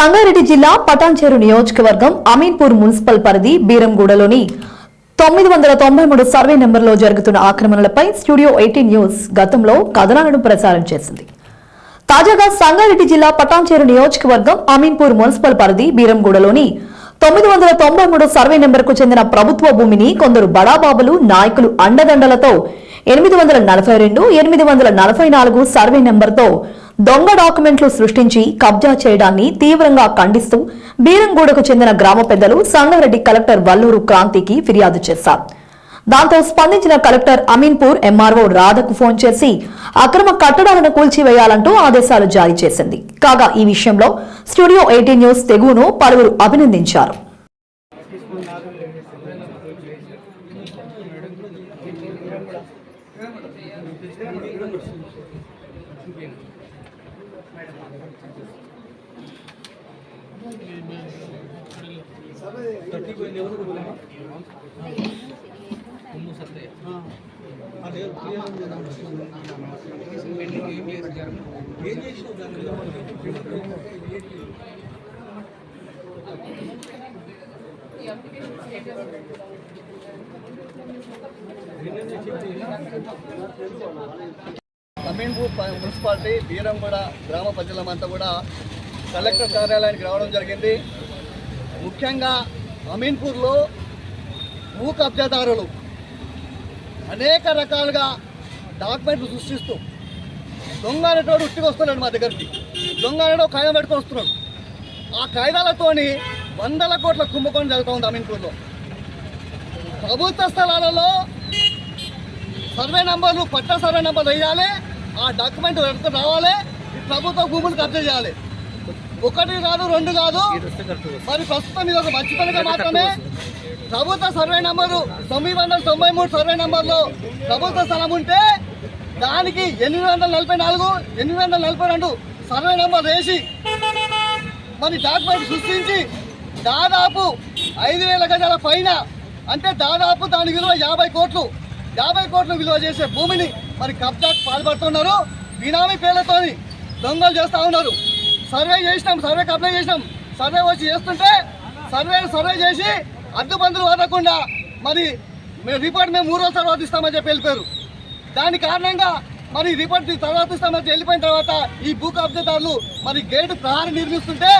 సంగారెడ్డి జిల్లా పటాన్చేరు నియోజకవర్గం అమీన్పూర్ మున్సిపల్ పరిధి బీరంగూడలోని తొమ్మిది వందల తొంభై మూడు సర్వే నెంబర్లో జరుగుతున్న ఆక్రమణలపై స్టూడియో ఎయిటీన్ న్యూస్ గతంలో కథనాలను ప్రసారం చేసింది. తాజాగా సంగారెడ్డి జిల్లా పటాన్చేరు నియోజకవర్గం అమీన్పూర్ మున్సిపల్ పరిధి బీరంగూడలోని తొమ్మిది వందల తొంభై మూడు సర్వే నెంబర్కు చెందిన ప్రభుత్వ భూమిని కొందరు బడాబాబులు నాయకులు అండదండలతో ఎనిమిది వందల నలభై రెండు ఎనిమిది వందల నలభై నాలుగు సర్వే నెంబర్తో దొంగ డాక్యుమెంట్లు సృష్టించి కబ్జా చేయడాన్ని తీవ్రంగా ఖండిస్తూ బీరంగూడకు చెందిన గ్రామ పెద్దలు సంగారెడ్డి కలెక్టర్ వల్లూరు క్రాంతికి ఫిర్యాదు చేశారు. దాంతో స్పందించిన కలెక్టర్ అమీన్పూర్ ఎంఆర్ఓ రాధకు ఫోన్ చేసి అక్రమ కట్టడాలను కూల్చివేయాలంటూ ఆదేశాలు జారీ చేసింది. కాగా ఈ విషయంలో స్టూడియో ఎయిటీన్ న్యూస్ తెగును పలువురు అభినందించారు. थर्टी को इलेवन को बोला उन्नीस सत्तर అదే ఏం చేసినావు దాన్ని అమీన్పూర్ మున్సిపాలిటీ బీరంగూడ గ్రామ ప్రజలమంతా కూడా కలెక్టర్ కార్యాలయానికి రావడం జరిగింది. ముఖ్యంగా అమీన్పూర్లో భూ కబ్జాదారులు అనేక రకాలుగా డాక్యుమెంట్లు సృష్టిస్తూ దొంగ అనేటోడు ఉట్టికొస్తున్నాడు మా దగ్గరికి. దొంగ అనేటో కాయిదా పెట్టుకొని వస్తున్నాడు. ఆ కాగితాలతోని వందల కోట్ల కుంభకోణం జరుగుతూ ఉంది అమీన్పూర్లో. ప్రభుత్వ స్థలాలలో సర్వే నంబర్లు పట్టా సర్వే నంబర్ వేయాలి. ఆ డాక్యుమెంట్ రావాలి. ప్రభుత్వ భూములు కబ్జా చేయాలి. ఒకటి కాదు రెండు కాదు. మరి ప్రస్తుతం ఇది ఒక మంచి పనిగా మాత్రమే. ప్రభుత్వ సర్వే నంబరు తొమ్మిది వందల తొంభై మూడు సర్వే నంబర్లో ప్రభుత్వ స్థలం ఉంటే దానికి ఎనిమిది వందల నలభై నాలుగు ఎనిమిది వందల నలభై రెండు సర్వే నంబర్ వేసి మరి డాక్యుమెంట్ సృష్టించి దాదాపు ఐదు వేల గజాల పైన అంటే దాదాపు దాని విలువ యాభై కోట్లు. యాభై కోట్లు విలువ చేసే భూమిని మరి కబ్జాకు పాల్పడుతున్నారు. బినామీ పేర్లతోని దొంగలు చేస్తూ ఉన్నారు. సర్వే చేసినాం సర్వే అప్లై చేసినాం. సర్వే వచ్చి చేస్తుంటే సర్వే సర్వే చేసి అడ్డుబందులు వదలకుండా మరి రిపోర్ట్ మేము మూడు రోజుల తర్వాత ఇస్తామని చెప్పి వెళ్ళిపోయారు. దాని కారణంగా మరి రిపోర్ట్ తర్వాత ఇస్తామని వెళ్ళిపోయిన తర్వాత ఈ భూ కబ్జదారులు మరి గేటు ప్రహారం నిర్మిస్తుంటే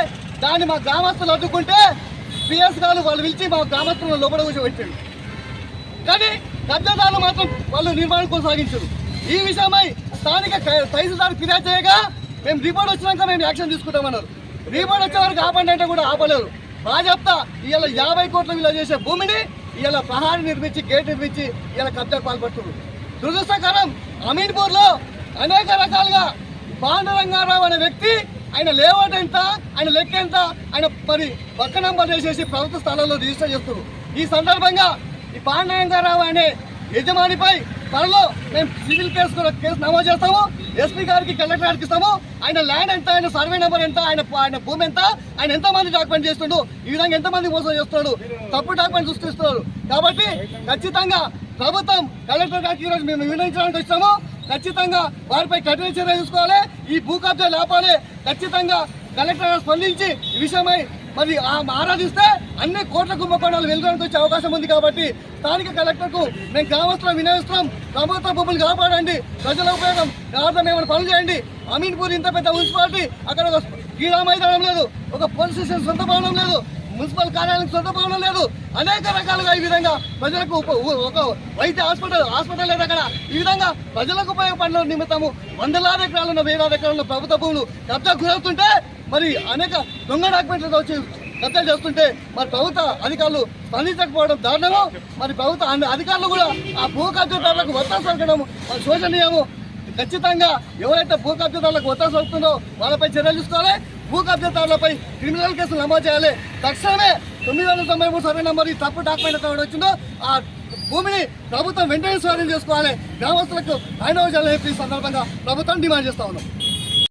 దాన్ని మా గ్రామస్తులు అడ్డుకుంటే పిఎస్ గారు వాళ్ళు పిలిచి మా గ్రామస్తులను లోపల కూర్చోబెట్టాడు కానీ కబ్జాదారులు మాత్రం వాళ్ళు నిర్మాణం కొనసాగించారు. ఈ విషయమై స్థానిక తహసీల్దార్ ఫిర్యాదు చేయగా మేము రిపోర్ట్ వచ్చినాక మేము యాక్షన్ తీసుకుంటామన్నారు. రిపోర్ట్ వచ్చే వరకు ఆపండి అంటే కూడా ఆపలేరు. బాజాప్తా ఇవాళ యాభై కోట్ల విలువ చేసే భూమిని ఇవాళ ప్రహారీ నిర్మించి గేట్ నిర్మించి ఇవాళ కబ్జాకు పాల్పడుతున్నారు. దురదృష్టకరం అమీన్పూర్లో అనేక రకాలుగా పాండురంగారావు అనే వ్యక్తి ఆయన లేఅవుట్ ఎంత ఆయన లెక్క ఎంత ఆయన మరి పక్క నంబర్ వేసేసి ప్రభుత్వ స్థానంలో రిజిస్టర్ చేస్తున్నారు. ఈ సందర్భంగా ఈ పాండురంగారావు అనే యజమానిపై త్వరలో మేము సివిల్ కేసు కేసు నమోదు చేస్తాము. ఎస్పీ గారికి కలెక్టర్ గారికి ఇస్తాము. ఆయన ల్యాండ్ ఎంత ఆయన సర్వే నెంబర్ ఎంత ఆయన ఆయన భూమి ఎంత ఆయన ఎంతమంది డాక్యుమెంట్ చేస్తుండు ఈ విధంగా ఎంతమంది మోసం చేస్తున్నాడు తప్పు డాక్యుమెంట్ సృష్టిస్తున్నాడు. కాబట్టి ఖచ్చితంగా ప్రభుత్వం కలెక్టర్ గారికి ఈరోజు మేము వినియోగించడానికి వచ్చాము. ఖచ్చితంగా వారిపై కఠిన చర్య తీసుకోవాలి. ఈ భూ కబ్జా లేపాలి. ఖచ్చితంగా కలెక్టర్ గారు స్పందించి ఈ విషయమై మరి ఆ ఆరాధిస్తే అన్ని కోట్ల కుంభకోణాలు వెలుగులోకి వచ్చే అవకాశం ఉంది కాబట్టి స్థానిక కలెక్టర్కు మేము గ్రామస్తులం వినియోగిస్తున్నాం ప్రభుత్వ భూములు కాపాడండి ప్రజల ఉపయోగం అర్థం ఏమైనా పనులు చేయండి. అమీన్పూర్ ఇంత పెద్ద మున్సిపాలిటీ అక్కడ ఒక క్రీడా మైదానం లేదు ఒక పోలీస్ స్టేషన్ సొంత భవనం లేదు మున్సిపల్ కార్యాలయం సొంత భవనం లేదు. అనేక రకాలుగా ఈ విధంగా ప్రజలకు ఒక వైద్య హాస్పిటల్ హాస్పిటల్ లేదు అక్కడ. ఈ విధంగా ప్రజలకు ఉపయోగపడిన నిమిత్తము వందలాది ఎకరాలున్న వేలాది ఎకరాల ప్రభుత్వ భూములు కబ్జా గురవుతుంటే మరి అనేక దొంగ డాక్యుమెంట్లతో వచ్చి కత్తలు చేస్తుంటే మరి ప్రభుత్వ అధికారులు స్పందించకపోవడం దారుణము మరి ప్రభుత్వ అన్ని అధికారులు కూడా ఆ భూ కబ్జదారులకు ఒత్తాసు పలకడం మరి శోచనీయము. ఖచ్చితంగా ఎవరైతే భూ కబ్జదారులకు ఒత్తాసు అవుతుందో వాళ్ళపై చర్యలు తీసుకోవాలి. భూ కబ్జదారులపై క్రిమినల్ కేసులు నమోదు చేయాలి. తక్షణమే తొమ్మిది వందల తొంభై మూడు సర్వే నెంబర్ ఈ తప్పు డాక్యుమెంట్ ఎవరు వచ్చిందో ఆ భూమిని ప్రభుత్వం వెంటనే స్వాధీనం చేసుకోవాలి. గ్రామస్తులకు ఆయన చెప్పి సందర్భంగా ప్రభుత్వం డిమాండ్ చేస్తా ఉన్నాం.